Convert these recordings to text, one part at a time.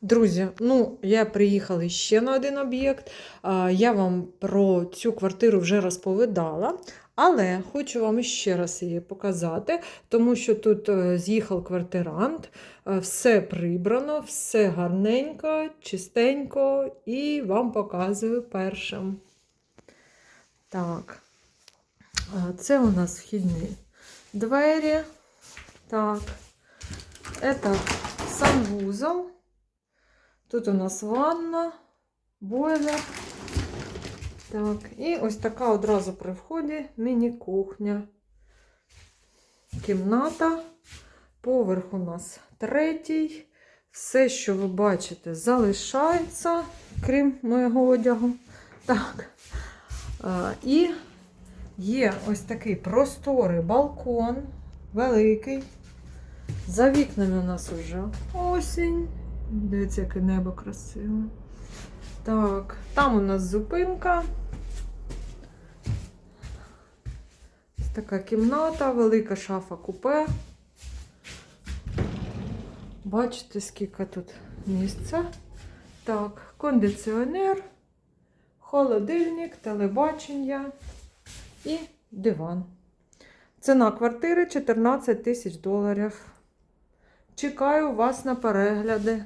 Друзі, ну я приїхала ще на один об'єкт. Я вам про цю квартиру вже розповідала, але хочу вам ще раз її показати, тому що тут е, з'їхав квартирант, е, все прибрано, все гарненько, чистенько, і вам показую першим. Так, це у нас вхідні двері. Так, это санвузол. Тут у нас ванна, бойлер. Так, і ось така одразу при вході міні-кухня. Кімната. Поверх у нас третій. Все, що ви бачите, залишається, крім моєго одягу. Так. А, і є ось такий просторий балкон, великий. За вікнами у нас вже осінь. Дивіться, яке небо красиве. Так, там у нас зупинка. Ось така кімната, велика шафа купе. Бачите, скільки тут місця. Так, кондиціонер, холодильник, телебачення і диван. Ціна квартири 14 тисяч доларів. Чекаю вас на перегляди.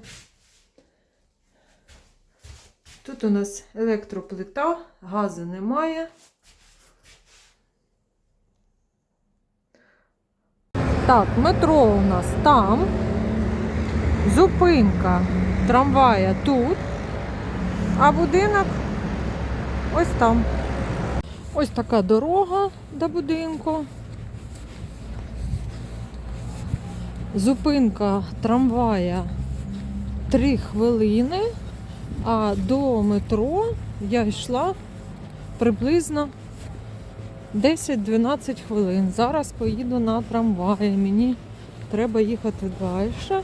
Тут у нас електроплита, газу немає. Так, метро у нас там. Зупинка трамвая тут, а будинок ось там. Ось така дорога до будинку. Зупинка трамвая 3 хвилини, а до метро я йшла приблизно 10-12 хвилин. Зараз поїду на трамваї. Мені треба їхати далі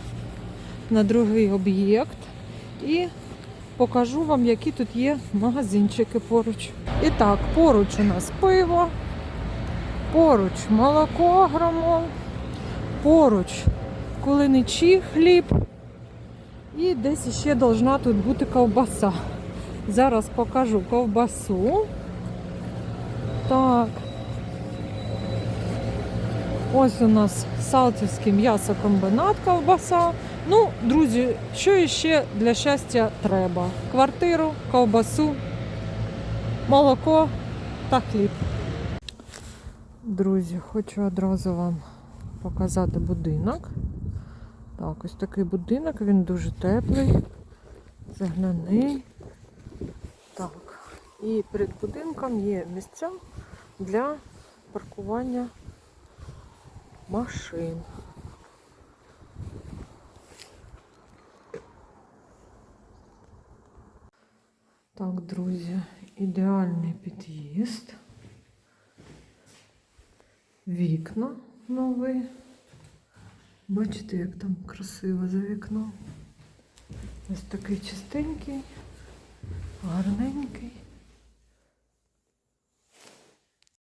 на другий об'єкт і покажу вам, які тут є магазинчики поруч. І так, поруч у нас пиво, поруч молоко грамов, поруч кулиничі хліб. І десь ще должна тут бути ковбаса. Зараз покажу ковбасу. Так. Ось у нас Салтівський м'ясокомбінат ковбаса. Ну, друзі, що ще для щастя треба? Квартиру, ковбасу, молоко та хліб. Друзі, хочу одразу вам показати будинок. Так, ось такий будинок, він дуже теплий, цегляний. Так, і перед будинком є місця для паркування машин. Так, друзі, ідеальний під'їзд. Вікна нові. Бачите, як там красиво за вікном. Ось такий чистенький, гарненький.